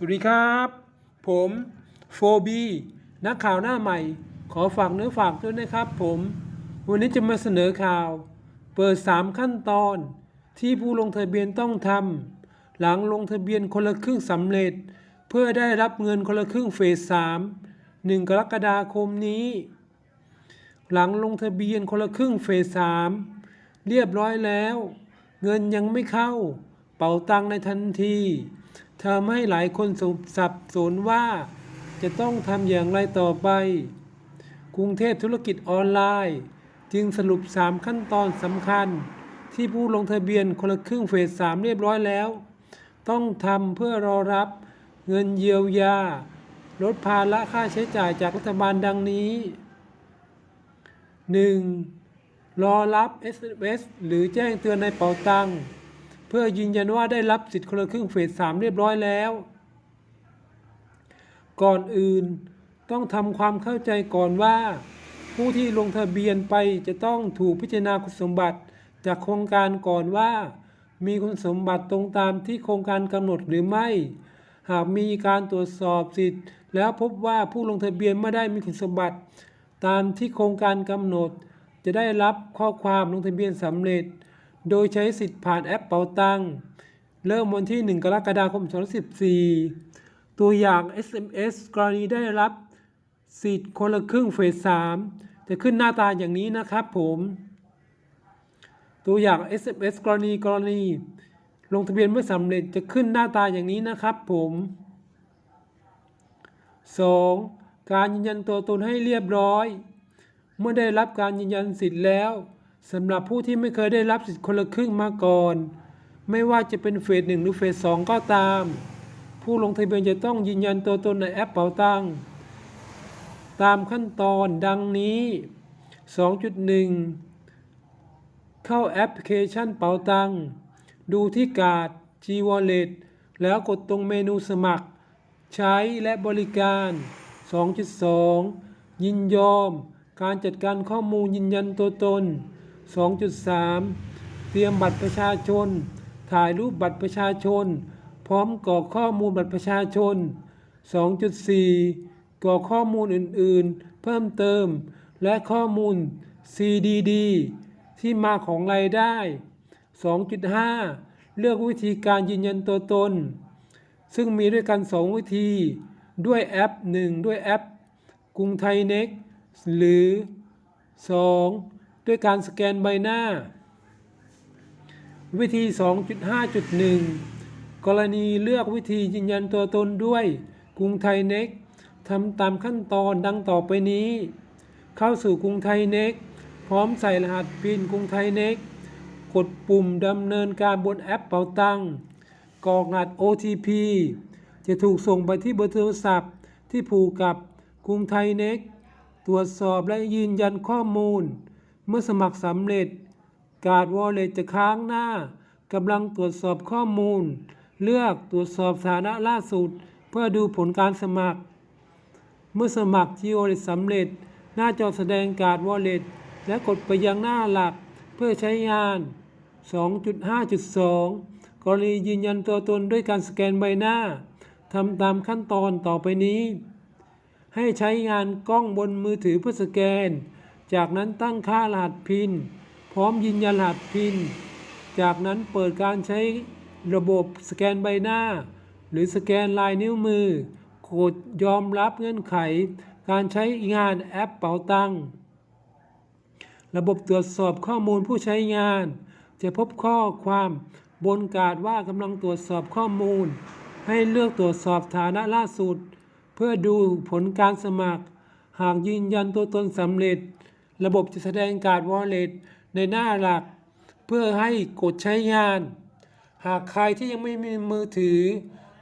สวัสดีครับ ผมโฟบีนักข่าวหน้าใหม่ ขอฝากเนื้อฝากด้วยนะครับ ผม วันนี้จะมาเสนอข่าว เปิด 3 ขั้นตอน ที่ผู้ลงทะเบียนต้องทำหลังลงทะเบียนคนละครึ่งสำเร็จ เพื่อได้รับเงินคนละครึ่งเฟส3 1 กรกฎาคมนี้ หลังลงทะเบียนคนละครึ่งเฟส3เรียบร้อยแล้ว เงินยังไม่เข้า เป๋าตังในทันที ทำให้หลายคนสับสนว่า จะต้องทำอย่างไรต่อไป กรุงเทพธุรกิจออนไลน์ จึงสรุป 3 ขั้นตอนสำคัญ ที่ผู้ลงทะเบียนคนละครึ่งเฟส 3 เรียบร้อยแล้ว ต้องทำเพื่อรอรับเงินเยียวยา ลดภาระค่าใช้จ่ายจากรัฐบาลดังนี้ 1. รอรับ SMS หรือแจ้งเตือนในเป๋าตังค์ เพื่อยืนยันว่าได้รับสิทธิ์คนละครึ่งเฟส3เรียบร้อยแล้ว ก่อนอื่นต้องทำความเข้าใจก่อนว่า ผู้ที่ลงทะเบียนไปจะต้องถูกพิจารณาคุณสมบัติจากโครงการก่อนว่า มีคุณสมบัติตรงตามที่โครงการกำหนดหรือไม่ หากมีการตรวจสอบสิทธิ์ แล้วพบว่าผู้ลงทะเบียนไม่ได้มีคุณสมบัติ ตามที่โครงการกำหนด จะได้รับข้อความลงทะเบียนสำเร็จ โดยใช้สิทธิ์ผ่านแอปเป๋าตัง เริ่มวันที่ 1 กรกฎาคม 2014 ตัวอย่าง SMS กรณีได้รับสิทธิ์คนละครึ่งเฟส 3 จะขึ้นหน้าตาอย่างนี้นะครับผม ตัวอย่าง SMS กรณีกรณี ลงทะเบียนไม่สำเร็จจะขึ้นหน้าตาอย่างนี้นะครับผม 2. การยืนยันตัวตนให้เรียบร้อย เมื่อได้รับการยืนยันสิทธิ์แล้ว สำหรับผู้ที่ไม่เคยได้รับสิทธิ์คนละครึ่งมาก่อน ไม่ว่าจะเป็นเฟสหนึ่งหรือเฟสสองก็ตาม ผู้ลงทะเบียนจะต้องยืนยันตัวตนในแอปเป๋าตังตามขั้นตอนดังนี้ 2.1 เข้าแอปพลิเคชันเป๋าตังดูที่การ์ด G Wallet แล้วกดตรงเมนูสมัคร ใช้และบริการ 2.2 ยินยอม การจัดการข้อมูลยืนยันตัวตน 2.3 เตรียมบัตรประชาชน ถ่ายรูปบัตรประชาชน พร้อมกรอกข้อมูลบัตรประชาชน 2.4 กรอกข้อมูลอื่นๆ เพิ่มเติม และข้อมูล CDD ที่มาของรายได้ 2.5 เลือกวิธีการยืนยันตัวตน ซึ่งมีด้วยกัน 2 วิธี ด้วยแอป 1 ด้วยแอป กรุงไทยเน็กหรือ 2. ด้วยการสแกนใบหน้า วิธี 2.5.1 กรณีเลือกวิธียืนยันตัวตนด้วยกรุงไทยเน็กทำตามขั้นตอนดังต่อไปนี้ เข้าสู่กรุงไทยเน็กพร้อมใส่รหัสพินกรุงไทยเน็กกดปุ่มดำเนินการบนแอปเป๋าตังกรอกรหัส OTP จะถูกส่งไปที่เบอร์โทรศัพท์ ที่ผูกกับกรุงไทยเน็กตรวจสอบและยืนยันข้อมูล เมื่อสมัครสำเร็จ การ์ดวอลเล็ตจะค้างหน้ากำลังตรวจสอบข้อมูล เลือกตรวจสอบสถานะล่าสุด เพื่อดูผลการสมัคร เมื่อสมัคร g o สำเร็จ หน้าจอแสดงการ์ดวอลเล็ตและกดไปยังหน้าหลักเพื่อใช้งาน 2.5.2 กรณียืนยันตัวตนด้วยการสแกนใบหน้าทำตามขั้นตอนต่อไปนี้ ให้ใช้งานกล้องบนมือถือเพื่อสแกน จากนั้นตั้งค่ารหัสพิน พร้อมยืนยันรหัสพิน จากนั้นเปิดการใช้ระบบสแกนใบหน้า หรือสแกนลายนิ้วมือกดยอมรับเงื่อนไข การใช้งานแอปเป๋าตังค์ระบบตรวจสอบข้อมูลผู้ใช้งาน จะพบข้อความบนการ์ดว่ากำลังตรวจสอบข้อมูล ให้เลือกตรวจสอบฐานะล่าสุด เพื่อดูผลการสมัคร หากยืนยันตัวตนสำเร็จ ระบบจะแสดงการ์ดวอลเลตในหน้าหลัก เพื่อให้กดใช้งาน หากใครที่ยังไม่มีมือถือ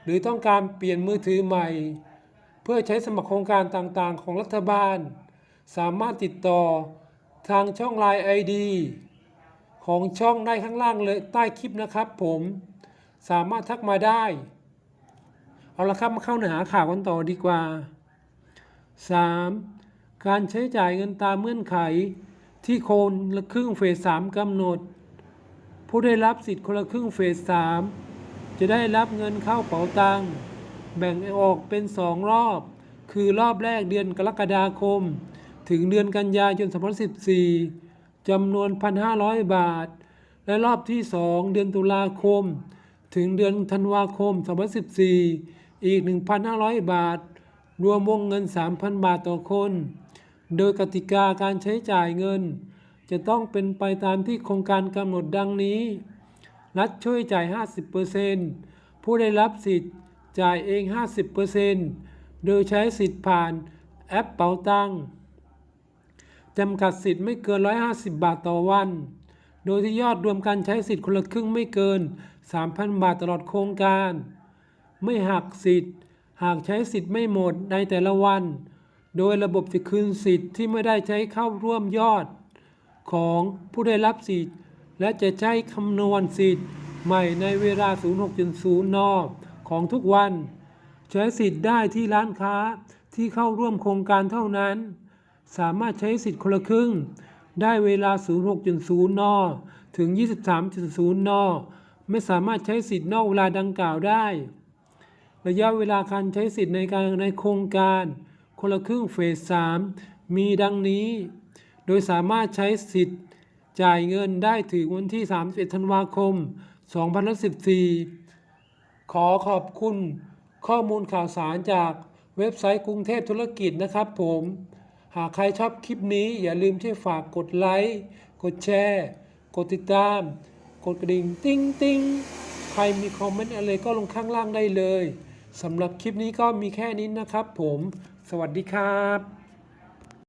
หรือต้องการเปลี่ยนมือถือใหม่ เพื่อใช้สมัครโครงการต่างๆ ของรัฐบาล สามารถติดต่อทางช่องไลน์ ID ของช่องได้ข้างล่างเลยใต้คลิปนะครับผมสามารถทักมาได้ เอาละครับมาเข้าเนื้อหาข่าวกันต่อดีกว่า 3. การใช้จ่ายเงินตามเงื่อนไขที่โคนละครึ่งเฟส3กำหนด ผู้ได้รับสิทธิ์คนละครึ่งเฟส3จะได้รับเงินเข้าเป๋าตังค์แบ่งออกเป็นสองรอบ คือรอบแรกเดือนกรกฎาคม ถึงเดือนกันยายน2014จำนวน 1,500 บาท และรอบที่ 2 เดือนตุลาคม ถึงเดือนธันวาคม 2014 อีก 1,500 บาท รวมวงเงิน 3,000 บาทต่อคน โดยกติกาการใช้จ่ายเงิน จะต้องเป็นไปตามที่โครงการกำหนดดังนี้ รัฐช่วยจ่าย 50%ผู้ได้รับสิทธิ์จ่ายเอง 50%โดยใช้สิทธิ์ผ่านแอปเป๋าตังจำกัดสิทธิ์ไม่เกิน 150 บาทต่อวัน โดยที่ยอดรวมการใช้สิทธิ์คนละครึ่งไม่เกิน 3,000 บาทตลอดโครงการ ไม่หักสิทธิ์ หากใช้สิทธิ์ไม่หมดในแต่ละวัน โดยระบบจะคืนสิทธิ์ที่ไม่ได้ใช้เข้าร่วมยอด ของผู้ได้รับสิทธิ์ และจะใช้คำนวณสิทธิ์ใหม่ในเวลา 06.0 น ของทุกวัน ใช้สิทธิ์ได้ที่ร้านค้าที่เข้าร่วมโครงการเท่านั้น สามารถใช้สิทธิ์คนละครึ่ง ได้เวลา 06.0 น ถึง 23.0 น ไม่สามารถใช้สิทธิ์นอกเวลาดังกล่าวได้ ระยะเวลาการใช้สิทธิ์ในการในโครงการ คนละครึ่งเฟส 3 มีดังนี้ โดยสามารถใช้สิทธิ์จ่ายเงินได้ถึงวันที่ 31 ธันวาคม 2014 ขอขอบคุณข้อมูลข่าวสารจากเว็บไซต์กรุงเทพธุรกิจนะครับผม หากใครชอบคลิปนี้อย่าลืมช่วยฝากกดไลค์ กดแชร์ กดติดตาม กดกระดิ่งติ้งติ้งใครมีคอมเมนต์อะไรก็ลงข้างล่างได้เลยสำหรับคลิปนี้ก็มีแค่นี้นะครับผม สวัสดีครับ